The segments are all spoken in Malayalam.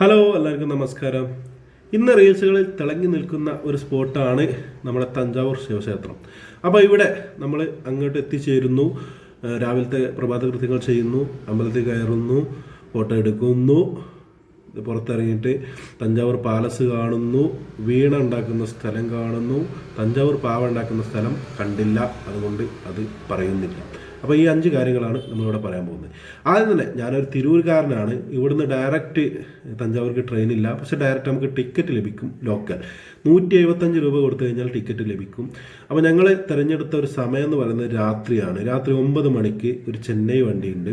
ഹലോ എല്ലാവർക്കും നമസ്കാരം. ഇന്ന് റീൽസുകളിൽ തിളങ്ങി നിൽക്കുന്ന ഒരു സ്പോട്ടാണ് നമ്മുടെ തഞ്ചാവൂർ ശിവക്ഷേത്രം. അപ്പോൾ ഇവിടെ നമ്മൾ അങ്ങോട്ട് എത്തിച്ചേരുന്നു. രാവിലത്തെ പ്രഭാത കൃത്യങ്ങൾ ചെയ്യുന്നു അമ്പലത്തിൽ കയറുന്നു ഫോട്ടോ എടുക്കുന്നു. പുറത്തിറങ്ങിയിട്ട് തഞ്ചാവൂർ പാലസ് കാണുന്നു വീണ ഉണ്ടാക്കുന്ന സ്ഥലം കാണുന്നു. തഞ്ചാവൂർ പാവ ഉണ്ടാക്കുന്ന സ്ഥലം കണ്ടില്ല അതുകൊണ്ട് അത് പറയുന്നില്ല. അപ്പോൾ ഈ അഞ്ച് കാര്യങ്ങളാണ് നമ്മളിവിടെ പറയാൻ പോകുന്നത്. ആദ്യം തന്നെ ഞാനൊരു തിരൂർക്കാരനാണ് ഇവിടുന്ന് ഡയറക്റ്റ് തഞ്ചാവൂർക്ക് ട്രെയിൻ ഇല്ല. പക്ഷെ ഡയറക്റ്റ് നമുക്ക് ടിക്കറ്റ് ലഭിക്കും ലോക്കൽ നൂറ്റി എഴുപത്തഞ്ച് രൂപ കൊടുത്തു കഴിഞ്ഞാൽ ടിക്കറ്റ് ലഭിക്കും. അപ്പോൾ ഞങ്ങൾ തിരഞ്ഞെടുത്ത ഒരു സമയം എന്ന് പറയുന്നത് രാത്രിയാണ്. രാത്രി ഒമ്പത് മണിക്ക് ഒരു ചെന്നൈ വണ്ടിയുണ്ട്.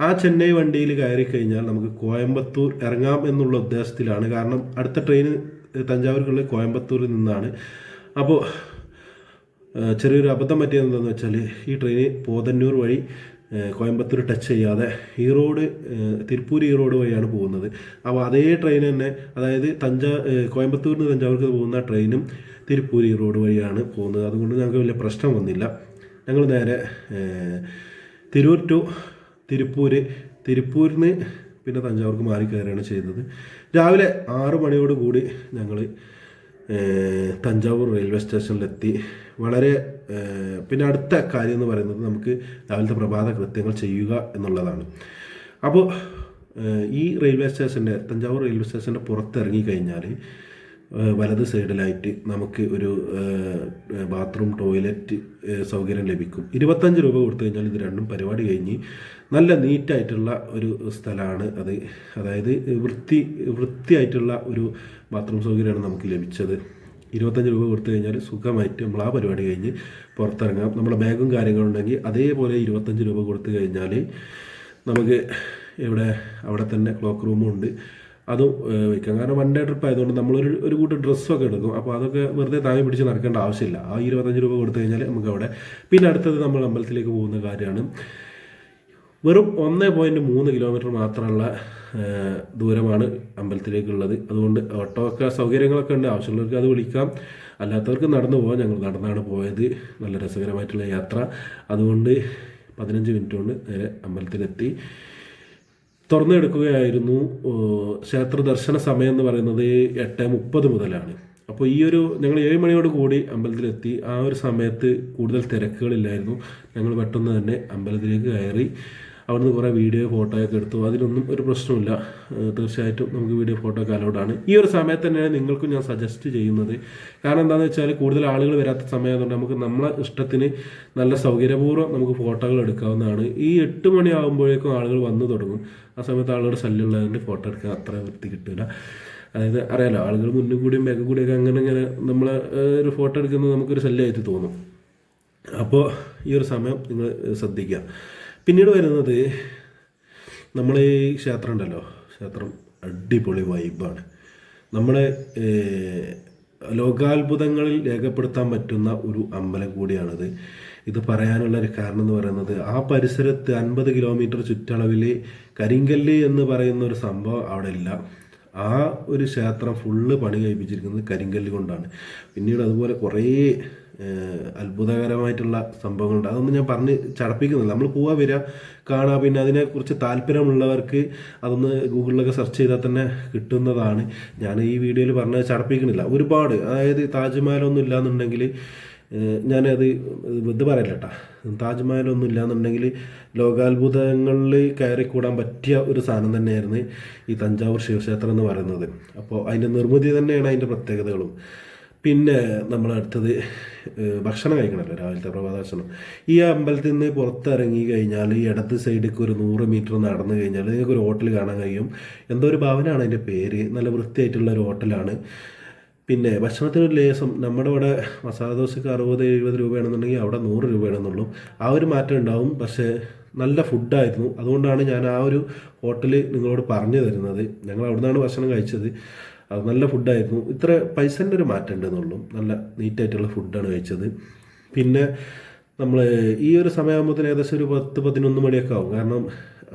ആ ചെന്നൈ വണ്ടിയിൽ കയറി കഴിഞ്ഞാൽ നമുക്ക് കോയമ്പത്തൂർ ഇറങ്ങാം എന്നുള്ള ഉദ്ദേശത്തിലാണ്. കാരണം അടുത്ത ട്രെയിൻ തഞ്ചാവൂർക്കുള്ള കോയമ്പത്തൂരിൽ നിന്നാണ്. അപ്പോൾ ചെറിയൊരു അബദ്ധം പറ്റിയത് വെച്ചാൽ ഈ ട്രെയിൻ പോതന്നൂർ വഴി കോയമ്പത്തൂർ ടച്ച് ചെയ്യാതെ ഈ റോഡ് ഏഹ് തിരുപ്പൂർ ഈ റോഡ് വഴിയാണ് പോകുന്നത്. അപ്പോൾ അതേ ട്രെയിൻ തന്നെ അതായത് തഞ്ചാ കോയമ്പത്തൂരിൽ നിന്ന് തഞ്ചാവൂർക്ക് പോകുന്ന ട്രെയിനും തിരുപ്പൂർ ഈ റോഡ് വഴിയാണ് പോകുന്നത്. അതുകൊണ്ട് ഞങ്ങൾക്ക് വലിയ പ്രശ്നം വന്നില്ല. ഞങ്ങൾ നേരെ തിരൂർ ടു തിരുപ്പൂർ തിരുപ്പൂരിൽ നിന്ന് പിന്നെ തഞ്ചാവൂർക്ക് മാറി കയറുകയാണ് ചെയ്തത്. രാവിലെ ആറ് മണിയോട് കൂടി ഞങ്ങൾ തഞ്ചാവൂർ റെയിൽവേ സ്റ്റേഷനിലെത്തി വളരെ പിന്നെ അടുത്ത കാര്യം എന്ന് പറയുന്നത് നമുക്ക് രാവിലത്തെ പ്രഭാത കൃത്യങ്ങൾ ചെയ്യുക എന്നുള്ളതാണ്. അപ്പോൾ ഈ റെയിൽവേ സ്റ്റേഷന്റെ തഞ്ചാവൂർ റെയിൽവേ സ്റ്റേഷന്റെ പുറത്തിറങ്ങി കഴിഞ്ഞാൽ വലത് സൈഡിലായിട്ട് നമുക്ക് ഒരു ബാത്റൂം ടോയ്ലറ്റ് സൗകര്യം ലഭിക്കും. ഇരുപത്തഞ്ച് രൂപ കൊടുത്തു കഴിഞ്ഞാൽ ഇത് രണ്ടും പരിപാടി കഴിഞ്ഞ് നല്ല നീറ്റായിട്ടുള്ള ഒരു സ്ഥലമാണ് അത്. അതായത് വൃത്തി വൃത്തിയായിട്ടുള്ള ഒരു ബാത്റൂം സൗകര്യമാണ് നമുക്ക് ലഭിച്ചത്. ഇരുപത്തഞ്ച് രൂപ കൊടുത്തു കഴിഞ്ഞാൽ സുഖമായിട്ട് നമ്മൾ ആ പരിപാടി കഴിഞ്ഞ് പുറത്തിറങ്ങാം. നമ്മുടെ ബാഗും കാര്യങ്ങളുണ്ടെങ്കിൽ അതേപോലെ ഇരുപത്തഞ്ച് രൂപ കൊടുത്തു കഴിഞ്ഞാൽ നമുക്ക് ഇവിടെ അവിടെ തന്നെ ക്ലോക്ക് റൂമും ഉണ്ട്. അതും വയ്ക്കാം കാരണം വൺ ഡേ ട്രിപ്പ് ആയതുകൊണ്ട് നമ്മളൊരു ഒരു കൂട്ടം ഡ്രസ്സൊക്കെ എടുക്കും. അപ്പോൾ അതൊക്കെ വെറുതെ താങ്ങി പിടിച്ച് നടക്കേണ്ട ആവശ്യമില്ല. ആ ഇരുപത്തഞ്ച് രൂപ കൊടുത്തു കഴിഞ്ഞാൽ നമുക്ക് അവിടെ പിന്നെ അടുത്തത് നമ്മൾ അമ്പലത്തിലേക്ക് പോകുന്ന കാര്യമാണ്. വെറും ഒന്ന് പോയിന്റ് മൂന്ന് കിലോമീറ്റർ മാത്രമുള്ള ദൂരമാണ് അമ്പലത്തിലേക്കുള്ളത്. അതുകൊണ്ട് ഓട്ടോ ഒക്കെ സൗകര്യങ്ങളൊക്കെ ഉണ്ട്. ആവശ്യമുള്ളവർക്ക് അത് വിളിക്കാം. അല്ലാത്തവർക്ക് നടന്നു പോകാം ഞങ്ങൾ നടന്നാണ് പോയത്. നല്ല രസകരമായിട്ടുള്ള യാത്ര. അതുകൊണ്ട് പതിനഞ്ച് മിനിറ്റ് കൊണ്ട് നേരെ അമ്പലത്തിലെത്തി. തുറന്നെടുക്കുകയായിരുന്നു ക്ഷേത്ര ദർശന സമയം എന്ന് പറയുന്നത് എട്ട് മുപ്പത് മുതലാണ്. അപ്പോൾ ഈ ഒരു ഞങ്ങൾ ഏഴ് മണിയോട് കൂടി അമ്പലത്തിലെത്തി. ആ ഒരു സമയത്ത് കൂടുതൽ തിരക്കുകളില്ലായിരുന്നു. ഞങ്ങൾ പെട്ടെന്ന് തന്നെ അമ്പലത്തിലേക്ക് കയറി അവിടുന്ന് കുറേ വീഡിയോ ഫോട്ടോയൊക്കെ എടുത്തു. അതിലൊന്നും ഒരു പ്രശ്നമില്ല തീർച്ചയായിട്ടും നമുക്ക് വീഡിയോ ഫോട്ടോ ഒക്കെ അലൗഡാണ് ഈ ഒരു സമയത്ത് തന്നെയാണ് നിങ്ങൾക്കും ഞാൻ സജസ്റ്റ് ചെയ്യുന്നത്. കാരണം എന്താണെന്ന് വെച്ചാൽ കൂടുതൽ ആളുകൾ വരാത്ത സമയമായതുകൊണ്ട് നമുക്ക് നമ്മളെ ഇഷ്ടത്തിന് നല്ല സൗകര്യപൂർവം നമുക്ക് ഫോട്ടോകൾ എടുക്കാവുന്നതാണ്. ഈ എട്ട് മണിയാകുമ്പോഴേക്കും ആളുകൾ വന്നു തുടങ്ങും. ആ സമയത്ത് ആളുകളുടെ ശല്യമുള്ളതുകൊണ്ട് ഫോട്ടോ എടുക്കാൻ അത്ര വൃത്തി കിട്ടില്ല അതായത് അറിയാലോ ആളുകൾ മുന്നിൽ കൂടിയും ബാക്കിൽ കൂടിയൊക്കെ അങ്ങനെ ഇങ്ങനെ നമ്മൾ ഒരു ഫോട്ടോ എടുക്കുന്നത് നമുക്കൊരു ശല്യമായിട്ട് തോന്നും. അപ്പോൾ ഈ ഒരു സമയം നിങ്ങൾ ശ്രദ്ധിക്കുക. പിന്നീട് വരുന്നത് നമ്മൾ ഈ ക്ഷേത്രം ഉണ്ടല്ലോ. ക്ഷേത്രം അടിപൊളി വൈബാണ് നമ്മുടെ ലോകാത്ഭുതങ്ങളിൽ രേഖപ്പെടുത്താൻ പറ്റുന്ന ഒരു അമ്പലം കൂടിയാണിത്. ഇത് പറയാനുള്ള ഒരു കാരണം എന്ന് പറയുന്നത് ആ പരിസരത്ത് അൻപത് കിലോമീറ്റർ ചുറ്റളവിൽ കരിങ്കല്ല് എന്ന് പറയുന്ന ഒരു സംഭവം അവിടെ ഇല്ല. ആ ഒരു ക്ഷേത്രം ഫുള്ള് പണി കഴിപ്പിച്ചിരിക്കുന്നത് കരിങ്കല്ല് കൊണ്ടാണ്. പിന്നീട് അതുപോലെ കുറേ അത്ഭുതകരമായിട്ടുള്ള സംഭവങ്ങളുണ്ട്. അതൊന്നും ഞാൻ പറഞ്ഞ് ചടപ്പിക്കുന്നില്ല. നമ്മൾ പോവാ വരിക കാണുക പിന്നെ അതിനെക്കുറിച്ച് താല്പര്യമുള്ളവർക്ക് അതൊന്ന് ഗൂഗിളിലൊക്കെ സെർച്ച് ചെയ്താൽ തന്നെ കിട്ടുന്നതാണ്. ഞാൻ ഈ വീഡിയോയിൽ പറഞ്ഞത് ചടപ്പിക്കുന്നില്ല. ഒരുപാട്. അതായത് താജ്മഹലൊന്നും ഇല്ലയെന്നുണ്ടെങ്കിൽ ഞാനത് ഇത് പറയില്ല കേട്ടാ താജ്മഹലൊന്നും ഇല്ലയെന്നുണ്ടെങ്കിൽ ലോകാത്ഭുതങ്ങളിൽ കയറിക്കൂടാൻ പറ്റിയ ഒരു സാധനം തന്നെയായിരുന്നു ഈ തഞ്ചാവൂർ ശിവക്ഷേത്രം എന്ന് പറയുന്നത്. അപ്പോൾ അതിന്റെ നിർമ്മിതി തന്നെയാണ് അതിന്റെ പ്രത്യേകതകളും. പിന്നെ നമ്മൾ അടുത്തത് ഭക്ഷണം കഴിക്കണമല്ലോ രാവിലത്തെ പ്രഭാത ഭക്ഷണം ഈ അമ്പലത്തിൽ നിന്ന് പുറത്തിറങ്ങി കഴിഞ്ഞാൽ ഈ ഇടത്ത് സൈഡിലേക്ക് ഒരു നൂറ് മീറ്റർ നടന്നു കഴിഞ്ഞാൽ നിങ്ങൾക്ക് ഒരു ഹോട്ടൽ കാണാൻ കഴിയും. എന്തോ ഒരു ഭവനാണ് അതിന്റെ പേര്. നല്ല വൃത്തിയായിട്ടുള്ള ഒരു ഹോട്ടലാണ്. പിന്നെ ഭക്ഷണത്തിന് ഒരു ലേസം നമ്മുടെ ഇവിടെ മസാല ദോശയ്ക്ക് അറുപത് എഴുപത് രൂപയാണെന്നുണ്ടെങ്കിൽ അവിടെ നൂറ് രൂപയാണെന്നുള്ളൂ. ആ ഒരു മാറ്റം ഉണ്ടാവും. പക്ഷേ നല്ല ഫുഡായിരുന്നു. അതുകൊണ്ടാണ് ഞാൻ ആ ഒരു ഹോട്ടൽ നിങ്ങളോട് പറഞ്ഞു തരുന്നത്. ഞങ്ങൾ അവിടെ നിന്നാണ് ഭക്ഷണം കഴിച്ചത്. അത് നല്ല ഫുഡായിരുന്നു ഇത്ര പൈസന്റെ ഒരു മാറ്റം ഉണ്ടെന്നുള്ളൂ നല്ല നീറ്റായിട്ടുള്ള ഫുഡാണ് കഴിച്ചത്. പിന്നെ നമ്മൾ ഈ ഒരു സമയമാകുമ്പോഴത്തേന് ഏകദേശം ഒരു പത്ത് പതിനൊന്ന് മണിയൊക്കെ ആവും. കാരണം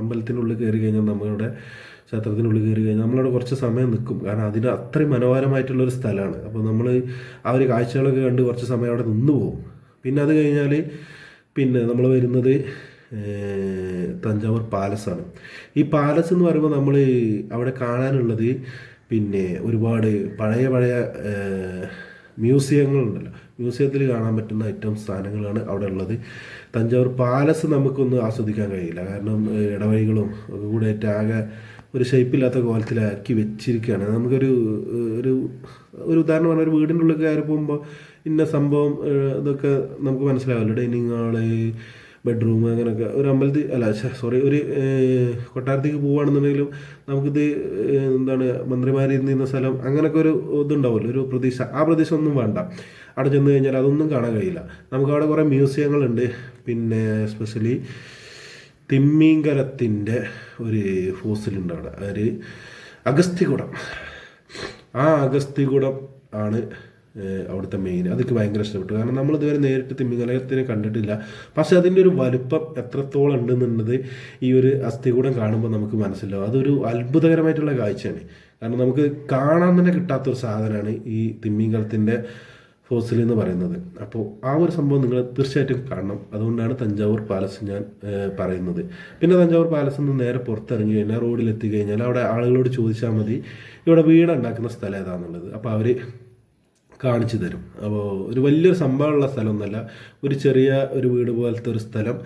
അമ്പലത്തിനുള്ളിൽ കയറി കഴിഞ്ഞാൽ നമ്മളുടെ ക്ഷേത്രത്തിനുള്ളിൽ കയറി കഴിഞ്ഞാൽ നമ്മളവിടെ കുറച്ച് സമയം നിൽക്കും. കാരണം അതിന് അത്രയും മനോഹരമായിട്ടുള്ളൊരു സ്ഥലമാണ്. അപ്പോൾ നമ്മൾ ആ ഒരു കാഴ്ചകളൊക്കെ കണ്ട് കുറച്ച് സമയം അവിടെ നിന്ന് പോകും. പിന്നെ അത് കഴിഞ്ഞാൽ പിന്നെ നമ്മൾ വരുന്നത് തഞ്ചാവൂർ പാലസാണ്. ഈ പാലസ് എന്ന് പറയുമ്പോൾ നമ്മൾ അവിടെ കാണാനുള്ളത് പിന്നെ ഒരുപാട് പഴയ പഴയ മ്യൂസിയങ്ങളുണ്ടല്ലോ. മ്യൂസിയത്തിൽ കാണാൻ പറ്റുന്ന ഏറ്റവും സ്ഥാനങ്ങളാണ് അവിടെ ഉള്ളത്. തഞ്ചാവൂർ പാലസ് നമുക്കൊന്ന് ആസ്വദിക്കാൻ കഴിയില്ല. കാരണം ഇടവഴികളും കൂടെ ഏറ്റവും ആകെ ഒരു ഷേപ്പില്ലാത്ത കോലത്തിലാക്കി വെച്ചിരിക്കുകയാണ്. നമുക്കൊരു ഒരു ഒരു ഉദാഹരണം പറഞ്ഞാൽ ഒരു വീടിന്റെ ഉള്ളിൽ കയറി പോകുമ്പോൾ ഇന്ന സംഭവം ഇതൊക്കെ നമുക്ക് മനസ്സിലാവില്ല. ഡൈനിങ് ഹാൾ ബെഡ്റൂം അങ്ങനെയൊക്കെ ഒരു അമ്പലത്തിൽ അല്ല സോറി ഒരു കൊട്ടാരത്തേക്ക് പോവുകയാണെന്നുണ്ടെങ്കിലും നമുക്കിത് എന്താണ് മന്ത്രിമാർ ഇരുന്നിരുന്ന സ്ഥലം അങ്ങനെയൊക്കെ ഒരു ഇതുണ്ടാവുമല്ലോ ഒരു പ്രതീക്ഷ. ആ പ്രതീക്ഷ ഒന്നും വേണ്ട. അവിടെ ചെന്ന് കഴിഞ്ഞാൽ അതൊന്നും കാണാൻ കഴിയില്ല. നമുക്കവിടെ കുറേ മ്യൂസിയങ്ങളുണ്ട്. പിന്നെ എസ്പെഷ്യലി തിമ്മീങ്കരത്തിന്റെ ഒരു ഫോസിലുണ്ട് അവിടെ. ഒരു അഗസ്ത്യകുടം. ആ അഗസ്ത്യകുടം ആണ് അവിടുത്തെ മെയിൻ അതൊക്കെ ഭയങ്കര ഇഷ്ടപ്പെട്ടു. കാരണം നമ്മൾ ഇതുവരെ നേരിട്ട് തിമിംഗലത്തിനെ കണ്ടിട്ടില്ല. പക്ഷെ അതിന്റെ ഒരു വലുപ്പം എത്രത്തോളം ഉണ്ടെന്നുള്ളത് ഈ ഒരു അസ്ഥികൂടം കാണുമ്പോൾ നമുക്ക് മനസ്സിലാവും. അതൊരു അത്ഭുതകരമായിട്ടുള്ള കാഴ്ചയാണ്. കാരണം നമുക്ക് കാണാൻ തന്നെ കിട്ടാത്തൊരു സാധനമാണ് ഈ തിമിംഗലത്തിന്റെ ഫോസിൽ എന്ന് പറയുന്നത്. അപ്പോൾ ആ ഒരു സംഭവം നിങ്ങൾ തീർച്ചയായിട്ടും കാണണം. അതുകൊണ്ടാണ് തഞ്ചാവൂർ പാലസ് ഞാൻ പറയുന്നത്. പിന്നെ തഞ്ചാവൂർ പാലസ് നിന്ന് നേരെ പുറത്തിറങ്ങി കഴിഞ്ഞാൽ റോഡിലെത്തി കഴിഞ്ഞാൽ അവിടെ ആളുകളോട് ചോദിച്ചാൽ മതി ഇവിടെ വീട് ഉണ്ടാക്കുന്ന സ്ഥലം ഏതാണെന്നുള്ളത് അപ്പോൾ അവർ കാണിച്ചു തരും. അപ്പോൾ ഒരു വലിയൊരു സംഭവമുള്ള സ്ഥലമൊന്നുമല്ല. ഒരു ചെറിയ ഒരു വീട് പോലത്തെ ഒരു സ്ഥലം.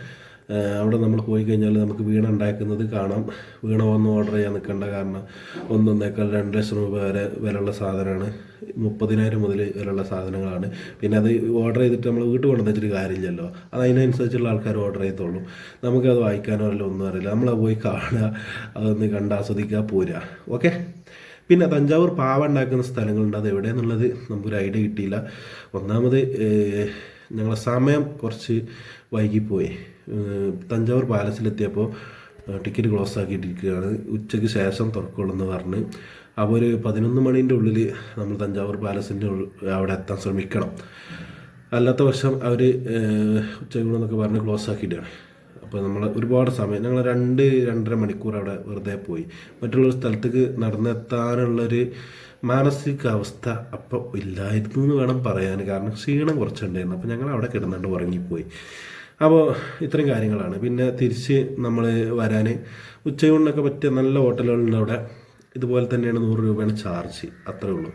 അവിടെ നമ്മൾ പോയി കഴിഞ്ഞാൽ നമുക്ക് വീണ ഉണ്ടാക്കുന്നത് കാണാം. വീണ ഒന്ന് ഓർഡർ ചെയ്യാൻ നിൽക്കേണ്ട കാരണം ഒന്നൊന്നേക്കാൾ രണ്ട് ലക്ഷം രൂപ വരെ വിലയുള്ള സാധനമാണ്. മുപ്പതിനായിരം മുതൽ വിലയുള്ള സാധനങ്ങളാണ്. പിന്നെ അത് ഓർഡർ ചെയ്തിട്ട് നമ്മൾ വീട്ടിൽ കൊണ്ടു കാര്യമില്ലല്ലോ. അത് അതിനനുസരിച്ചുള്ള ആൾക്കാർ ഓർഡർ ചെയ്തോളൂ നമുക്കത് വായിക്കാനോ അല്ല ഒന്നും അറിയില്ല. നമ്മളത് പോയി കാണുക അതൊന്ന് കണ്ട് ആസ്വദിക്കുക പോരുക. ഓക്കെ? പിന്നെ തഞ്ചാവൂർ പാവ ഉണ്ടാക്കുന്ന സ്ഥലങ്ങളുണ്ട്. അത് എവിടെയെന്നുള്ളത് നമുക്കൊരു ഐഡിയ കിട്ടിയില്ല. ഒന്നാമത് ഞങ്ങളെ സമയം കുറച്ച് വൈകിപ്പോയി. തഞ്ചാവൂർ പാലസിലെത്തിയപ്പോൾ ടിക്കറ്റ് ക്ലോസ് ആക്കിയിട്ടിരിക്കുകയാണ്. ഉച്ചയ്ക്ക് ശേഷം തുറക്കുള്ളൂ എന്ന് പറഞ്ഞ് അപ്പോൾ ഒരു പതിനൊന്ന് മണീന്റെ ഉള്ളിൽ നമ്മൾ തഞ്ചാവൂർ പാലസിന്റെ അവിടെ എത്താൻ ശ്രമിക്കണം. അല്ലാത്ത പക്ഷം അവർ ഉച്ചകൂടെന്നൊക്കെ പറഞ്ഞ് ക്ലോസ് ആക്കിയിട്ടാണ്. അപ്പോൾ നമ്മൾ ഒരുപാട് സമയം ഞങ്ങൾ രണ്ട് രണ്ടര മണിക്കൂർ അവിടെ വെറുതെ പോയി. മറ്റുള്ള സ്ഥലത്തേക്ക് നടന്നെത്താനുള്ളൊരു മാനസികാവസ്ഥ അപ്പോൾ ഇല്ലായിരുന്നു എന്ന് വേണം പറയാൻ. കാരണം ക്ഷീണം കുറച്ചുണ്ടായിരുന്നു. അപ്പോൾ ഞങ്ങൾ അവിടെ കിടന്നുകൊണ്ട് ഉറങ്ങിപ്പോയി. അപ്പോൾ ഇത്രയും കാര്യങ്ങളാണ്. പിന്നെ തിരിച്ച് നമ്മൾ വരാൻ ഉച്ചയൂണിനൊക്കെ പറ്റിയ നല്ല ഹോട്ടലുകളുണ്ട് അവിടെ. ഇതുപോലെ തന്നെയാണ് നൂറ് രൂപയാണ് ചാർജ്. അത്രേ ഉള്ളൂ.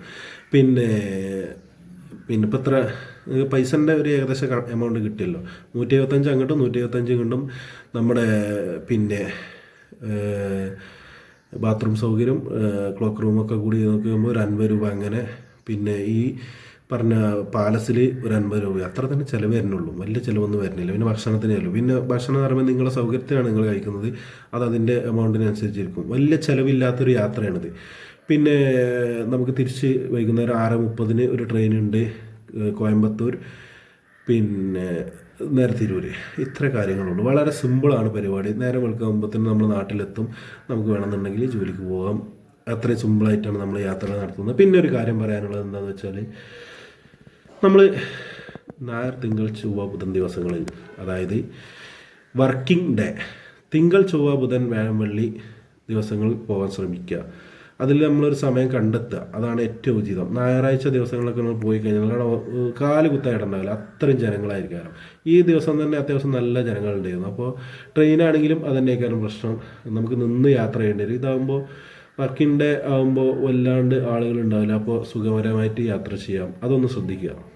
പിന്നെ പിന്നെ ഇപ്പം ഇത്ര പൈസന്റെ ഒരു ഏകദേശ എമൗണ്ട് കിട്ടിയല്ലോ. നൂറ്റി എഴുപത്തഞ്ച് അങ്ങോട്ടും നൂറ്റി എഴുപത്തഞ്ച് ഇങ്ങോട്ടും നമ്മുടെ പിന്നെ ബാത്റൂം സൗകര്യം ക്ലോക്ക് റൂമൊക്കെ കൂടി നോക്കുമ്പോൾ ഒരു അൻപത് രൂപ അങ്ങനെ. പിന്നെ ഈ പറഞ്ഞ പാലസിൽ ഒരു അൻപത് രൂപ. അത്ര തന്നെ ചിലവ് വരുന്നുള്ളൂ. വലിയ ചിലവൊന്നും വരുന്നില്ല. പിന്നെ ഭക്ഷണത്തിനേ ഉള്ളൂ. പിന്നെ ഭക്ഷണം എന്ന് പറയുമ്പോൾ നിങ്ങളുടെ സൗകര്യത്തിനാണ് നിങ്ങൾ കഴിക്കുന്നത്. അത് അതിന്റെ എമൗണ്ടിനനുസരിച്ചിരിക്കും വലിയ ചിലവില്ലാത്തൊരു യാത്രയാണിത്. പിന്നെ നമുക്ക് തിരിച്ച് വൈകുന്നേരം ആറ് മുപ്പതിന് ഒരു ട്രെയിൻ ഉണ്ട് കോയമ്പത്തൂർ. പിന്നെ നേരെ തിരൂര്. ഇത്ര കാര്യങ്ങളുണ്ട്. വളരെ സിമ്പിളാണ് പരിപാടി. നേരെ വെളുക്കുമ്പോഴത്തേന് നമ്മൾ നാട്ടിലെത്തും. നമുക്ക് വേണമെന്നുണ്ടെങ്കിൽ ജോലിക്ക് പോകാം. അത്രയും സിമ്പിളായിട്ടാണ് നമ്മൾ യാത്ര നടത്തുന്നത്. പിന്നെ ഒരു കാര്യം പറയാനുള്ളത് എന്താണെന്ന് വെച്ചാൽ നമ്മൾ നായർ തിങ്കൾ ചൊവ്വ ബുധൻ ദിവസങ്ങളിൽ അതായത് വർക്കിംഗ് ഡേ തിങ്കൾ ചൊവ്വ ബുധൻ വ്യാഴം വെള്ളി ദിവസങ്ങളിൽ പോകാൻ ശ്രമിക്കുക. അതിൽ നമ്മളൊരു സമയം കണ്ടെത്തുക. അതാണ് ഏറ്റവും ഉചിതം. ഞായറാഴ്ച ദിവസങ്ങളൊക്കെ നമ്മൾ പോയി കഴിഞ്ഞാൽ കാൽ കുത്തായിട്ടുണ്ടാവില്ല അത്രയും ജനങ്ങളായിരിക്കും ഈ ദിവസം തന്നെ അത്യാവശ്യം നല്ല ജനങ്ങളുണ്ടായിരുന്നു. അപ്പോൾ ട്രെയിനാണെങ്കിലും അതന്നെയൊക്കെയാണ് പ്രശ്നം. നമുക്ക് നിന്ന് യാത്ര ചെയ്യേണ്ടി വരും. ഇതാകുമ്പോൾ വർക്കിംഗ് ഡേ ആകുമ്പോൾ വല്ലാണ്ട് ആളുകൾ ഉണ്ടാവില്ല അപ്പോൾ സുഖകരമായിട്ട് യാത്ര ചെയ്യാം. അതൊന്ന് ശ്രദ്ധിക്കുക.